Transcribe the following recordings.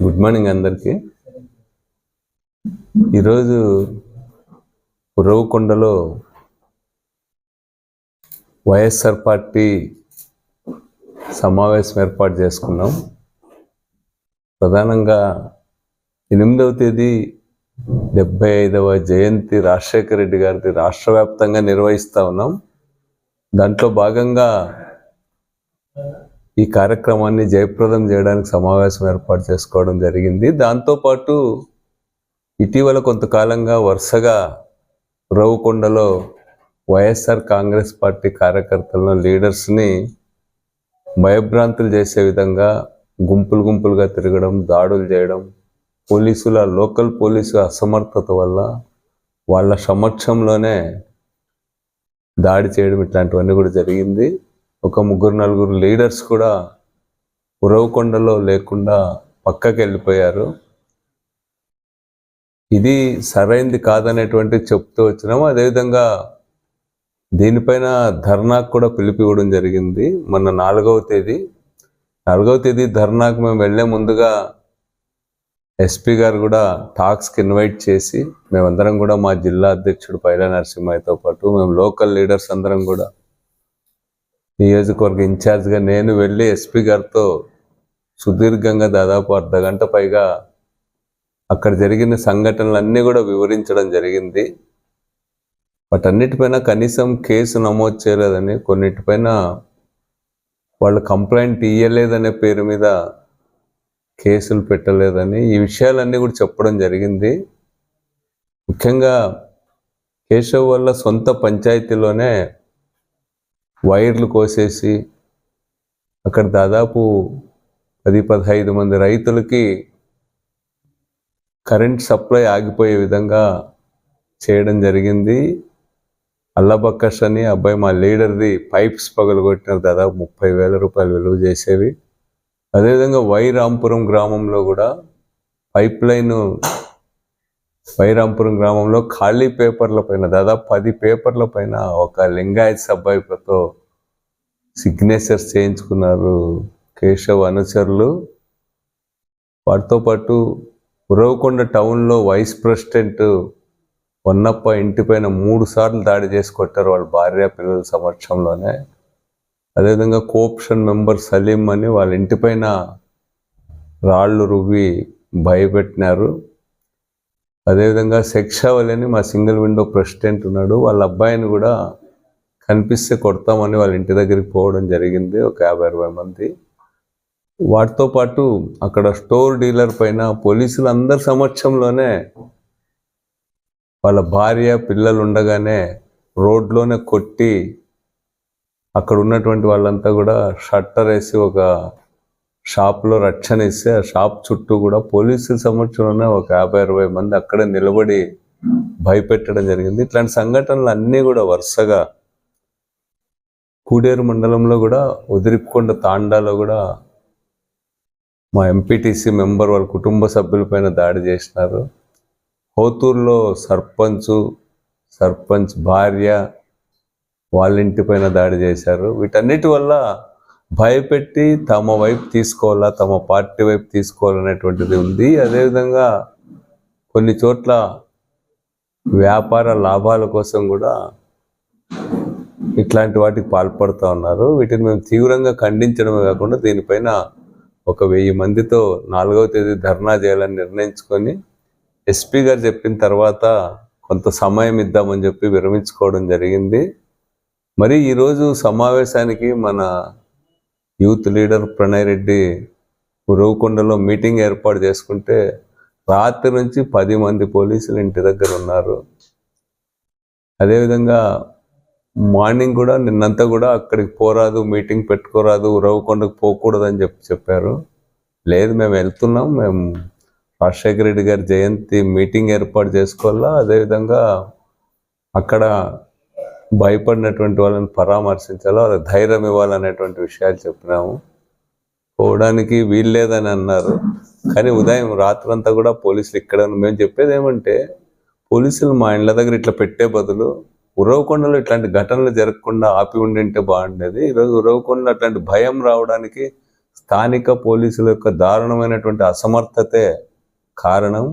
Good morning అందరికీ. ఈరోజు ఉరవకొండలో YSR party సమావేశం ఏర్పాటు చేసుకున్నాం. ప్రధానంగా ఎనిమిదవ తేదీ డెబ్బై ఐదవ జయంతి రాజశేఖర రెడ్డి గారిది రాష్ట్ర వ్యాప్తంగా నిర్వహిస్తూ ఉన్నాం. దాంట్లో భాగంగా ఈ కార్యక్రమాన్ని జయప్రదం చేయడానికి సమావేశం ఏర్పాటు చేసుకోవడం జరిగింది. దాంతోపాటు ఇటీవల కొంతకాలంగా వరుసగా రవుకొండలో వైఎస్ఆర్ కాంగ్రెస్ పార్టీ కార్యకర్తలను లీడర్స్ని భయభ్రాంతులు చేసే విధంగా గుంపులు గుంపులుగా తిరగడం దాడులు చేయడం పోలీసుల లోకల్ పోలీసు అసమర్థత వల్ల వాళ్ళ సమక్షంలోనే దాడి చేయడం ఇట్లాంటివన్నీ కూడా జరిగింది. ఒక ముగ్గురు నలుగురు లీడర్స్ కూడా ఉరవకొండలో లేకుండా పక్కకి వెళ్ళిపోయారు ఇది సరైంది కాదనేటువంటి చెప్తూ వచ్చినాము. అదేవిధంగా దీనిపైన ధర్నాకు కూడా పిలిపి ఇవ్వడం జరిగింది. మొన్న నాలుగవ తేదీ. నాలుగవ తేదీ ధర్నాకు మేము వెళ్ళే ముందుగా ఎస్పీ గారు కూడా టాక్స్కి ఇన్వైట్ చేసి మేమందరం కూడా మా జిల్లా అధ్యక్షుడు పైల నరసింహయ్యతో పాటు మేము లోకల్ లీడర్స్ అందరం కూడా నియోజకవర్గ ఇన్ఛార్జ్గా నేను వెళ్ళి ఎస్పీ గారితో సుదీర్ఘంగా దాదాపు అర్ధ గంట పైగా అక్కడ జరిగిన సంఘటనలన్నీ కూడా వివరించడం జరిగింది. వాటన్నిటిపైన కనీసం కేసు నమోదు చేయలేదని కొన్నిటిపైన వాళ్ళు కంప్లైంట్ ఇయ్యలేదనే పేరు మీద కేసులు పెట్టలేదని ఈ విషయాలన్నీ కూడా చెప్పడం జరిగింది. ముఖ్యంగా కేశవ్ వల్ల సొంత పంచాయతీలోనే వైర్లు కోసేసి అక్కడ దాదాపు పది పదహైదు మంది రైతులకి కరెంట్ సప్లై ఆగిపోయే విధంగా చేయడం జరిగింది. అల్లబక్కష్ అని అబ్బాయి మా లీడర్ది పైప్స్ పగలగొట్టినారు. దాదాపు ముప్పై వేల రూపాయలు విలువ చేసేవి. అదేవిధంగా వైరాంపురం గ్రామంలో కూడా పైప్ లైన్ బైరాంపురం గ్రామంలో ఖాళీ పేపర్ల పైన దాదాపు పది పేపర్ల పైన ఒక లింగాయత్ సబ్బాయితో సిగ్నేచర్స్ చేయించుకున్నారు కేశవ్ అనుచరులు. వాటితో పాటు ఉరవకొండ టౌన్లో వైస్ ప్రెసిడెంట్ పొన్నప్ప ఇంటిపైన మూడు సార్లు దాడి చేసి కొట్టారు వాళ్ళ భార్య పిల్లల సమక్షంలోనే. అదేవిధంగా కోఆప్షన్ మెంబర్ సలీం అని వాళ్ళ ఇంటిపైన రాళ్ళు రువ్వి భయపెట్టినారు. అదేవిధంగా శిక్షావలి అని మా సింగిల్ విండో ప్రెసిడెంట్ ఉన్నాడు. వాళ్ళ అబ్బాయిని కూడా కనిపిస్తే కొడతామని వాళ్ళ ఇంటి దగ్గరికి పోవడం జరిగింది ఒక యాభై అరవై మంది. వాటితో పాటు అక్కడ స్టోర్ డీలర్ పైన పోలీసులు అందరి సమక్షంలోనే వాళ్ళ భార్య పిల్లలు ఉండగానే రోడ్లోనే కొట్టి అక్కడ ఉన్నటువంటి వాళ్ళంతా కూడా షట్టర్ వేసి ఒక షాప్లో రక్షణ ఇస్తే ఆ షాప్ చుట్టూ కూడా పోలీసుల సమక్షంలోనే ఒక యాభై అరవై మంది అక్కడే నిలబడి భయపెట్టడం జరిగింది. ఇట్లాంటి సంఘటనలు అన్నీ కూడా వరుసగా కూడేరు మండలంలో కూడా ఉదిరికొండ తాండాలో కూడా మా ఎంపీటీసీ మెంబర్ వాళ్ళ కుటుంబ సభ్యులపైన దాడి చేసినారు. హోతూరులో సర్పంచ్ సర్పంచ్ భార్య వాళ్ళ ఇంటిపైన దాడి చేశారు. వీటన్నిటి వల్ల భయపెట్టి తమ వైపు తీసుకోవాలా తమ పార్టీ వైపు తీసుకోవాలనేటువంటిది ఉంది. అదేవిధంగా కొన్ని చోట్ల వ్యాపార లాభాల కోసం కూడా ఇట్లాంటి వాటికి పాల్పడుతూ ఉన్నారు. వీటిని మేము తీవ్రంగా ఖండించడమే కాకుండా దీనిపైన ఒక వెయ్యి మందితో నాలుగవ తేదీ ధర్నా చేయాలని నిర్ణయించుకొని ఎస్పీ గారు చెప్పిన తర్వాత కొంత సమయం ఇద్దామని చెప్పి విరమించుకోవడం జరిగింది. మరి ఈరోజు సమావేశానికి మన యూత్ లీడర్ ప్రణయ్ రెడ్డి ఉరవకొండలో మీటింగ్ ఏర్పాటు చేసుకుంటే రాత్రి నుంచి పది మంది పోలీసులు ఇంటి దగ్గర ఉన్నారు. అదేవిధంగా మార్నింగ్ కూడా నిన్నంతా కూడా అక్కడికి పోరాదు మీటింగ్ పెట్టుకోరాదు ఉరవకొండకు పోకూడదని చెప్పి చెప్పారు. లేదు మేము వెళ్తున్నాం మేము రాజశేఖర రెడ్డి గారి జయంతి మీటింగ్ ఏర్పాటు చేసుకోవాలా? అదేవిధంగా అక్కడ భయపడినటువంటి వాళ్ళని పరామర్శించాలో వాళ్ళకి ధైర్యం ఇవ్వాలనేటువంటి విషయాలు చెప్పినాము. పోవడానికి వీల్లేదని అన్నారు. కానీ ఉదయం రాత్రంతా కూడా పోలీసులు ఇక్కడ మేము చెప్పేది ఏమంటే పోలీసులు మా ఇండ్ల దగ్గర ఇట్లా పెట్టే బదులు ఉరవకొండలో ఇట్లాంటి ఘటనలు జరగకుండా ఆపి ఉండింటే బాగుండేది. ఈరోజు ఉరవకొండలో అట్లాంటి భయం రావడానికి స్థానిక పోలీసుల యొక్క దారుణమైనటువంటి అసమర్థతే కారణం.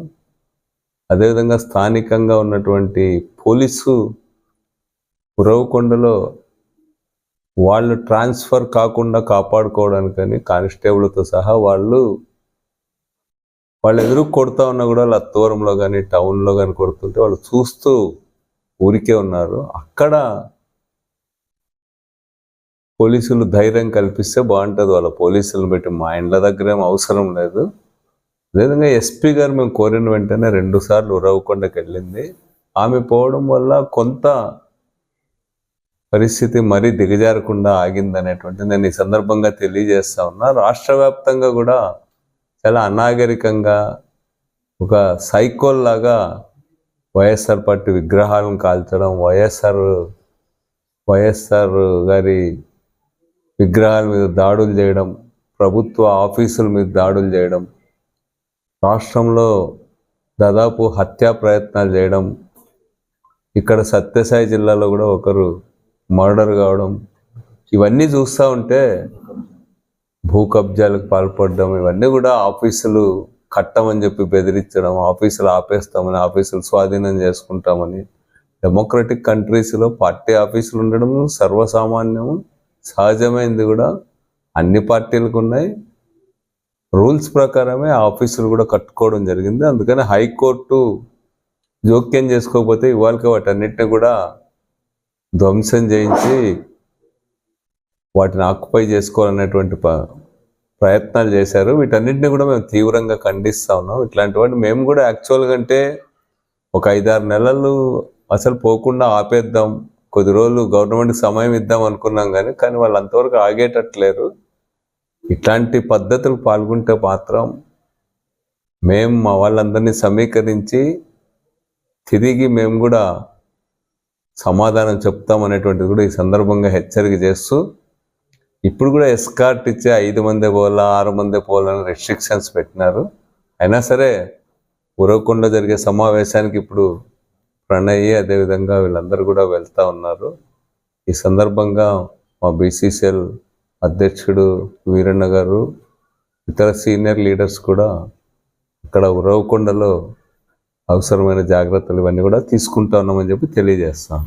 అదేవిధంగా స్థానికంగా ఉన్నటువంటి పోలీసు ఉరవకొండలో వాళ్ళు ట్రాన్స్ఫర్ కాకుండా కాపాడుకోవడానికని కానిస్టేబుల్తో సహా వాళ్ళు వాళ్ళు ఎదురు కొడుతూ ఉన్నా కూడా లత్తవరంలో కానీ టౌన్లో కానీ కొడుతుంటే వాళ్ళు చూస్తూ ఊరికే ఉన్నారు. అక్కడ పోలీసులు ధైర్యం కల్పిస్తే బాగుంటుంది. వాళ్ళ పోలీసులను పెట్టి మా ఇండ్ల దగ్గర ఏం అవసరం లేదు. అదేవిధంగా ఎస్పీ గారు మేము కోరిన వెంటనే రెండు సార్లు ఉరవకొండకి వెళ్ళింది ఆమె పోవడం వల్ల కొంత పరిస్థితి మరీ దిగజారకుండా ఆగిందనేటువంటి నేను ఈ సందర్భంగా తెలియజేస్తా ఉన్నా. రాష్ట్ర వ్యాప్తంగా కూడా చాలా అనాగరికంగా ఒక సైకోల్ లాగా వైఎస్ఆర్ పార్టీ విగ్రహాలను కాల్చడం వైఎస్ఆర్ వైఎస్ఆర్ గారి విగ్రహాల మీద దాడులు చేయడం ప్రభుత్వ ఆఫీసుల మీద దాడులు చేయడం రాష్ట్రంలో దాదాపు హత్యా ప్రయత్నాలు చేయడం ఇక్కడ సత్యసాయి జిల్లాలో కూడా ఒకరు మర్డర్ కావడం ఇవన్నీ చూస్తూ ఉంటే భూ కబ్జాలకు పాల్పడడం ఇవన్నీ కూడా ఆఫీసులు కట్టమని చెప్పి బెదిరించడం ఆఫీసులు ఆపేస్తామని ఆఫీసులు స్వాధీనం చేసుకుంటామని. డెమోక్రటిక్ కంట్రీస్లో పార్టీ ఆఫీసులు ఉండడం సర్వసామాన్యము సహజమైంది కూడా. అన్ని పార్టీలకు ఉన్నాయి. రూల్స్ ప్రకారమే ఆఫీసులు కూడా కట్టుకోవడం జరిగింది. అందుకని హైకోర్టు జోక్యం చేసుకోకపోతే ఇవాళకి వాటన్నిటిని కూడా ధ్వంసం చేయించి వాటిని ఆక్యుపై చేసుకోవాలనేటువంటి ప్రయత్నాలు చేశారు. వీటన్నిటిని కూడా మేము తీవ్రంగా ఖండిస్తూ ఉన్నాం. ఇట్లాంటి వాటిని మేము కూడా యాక్చువల్గా అంటే ఒక ఐదారు నెలలు అసలు పోకుండా ఆపేద్దాం. కొద్ది రోజులు గవర్నమెంట్కి సమయం ఇద్దాం అనుకున్నాం కానీ కానీ వాళ్ళు అంతవరకు ఆగేటట్లేరు. ఇట్లాంటి పద్ధతులు పాల్గొంటే మాత్రం మేము మా వాళ్ళందరినీ సమీకరించి తిరిగి మేము కూడా సమాధానం చెప్తాం అనేటువంటిది కూడా ఈ సందర్భంగా హెచ్చరిక చేస్తూ ఇప్పుడు కూడా ఎస్కార్ట్ ఇచ్చే ఐదు మంది పోలా ఆరు మంది పోలని రెస్ట్రిక్షన్స్ పెట్టినారు. అయినా సరే ఉరవకుండా జరిగే సమావేశానికి ఇప్పుడు ప్రణయ్ అదేవిధంగా వీళ్ళందరూ కూడా వెళ్తూ ఉన్నారు. ఈ సందర్భంగా మా బీసీసీఎల్ అధ్యక్షుడు వీరన్న గారు ఇతర సీనియర్ లీడర్స్ కూడా అక్కడ ఉరవకొండలో అవసరమైన జాగ్రత్తలు ఇవన్నీ కూడా తీసుకుంటా ఉన్నామని చెప్పి తెలియజేస్తాం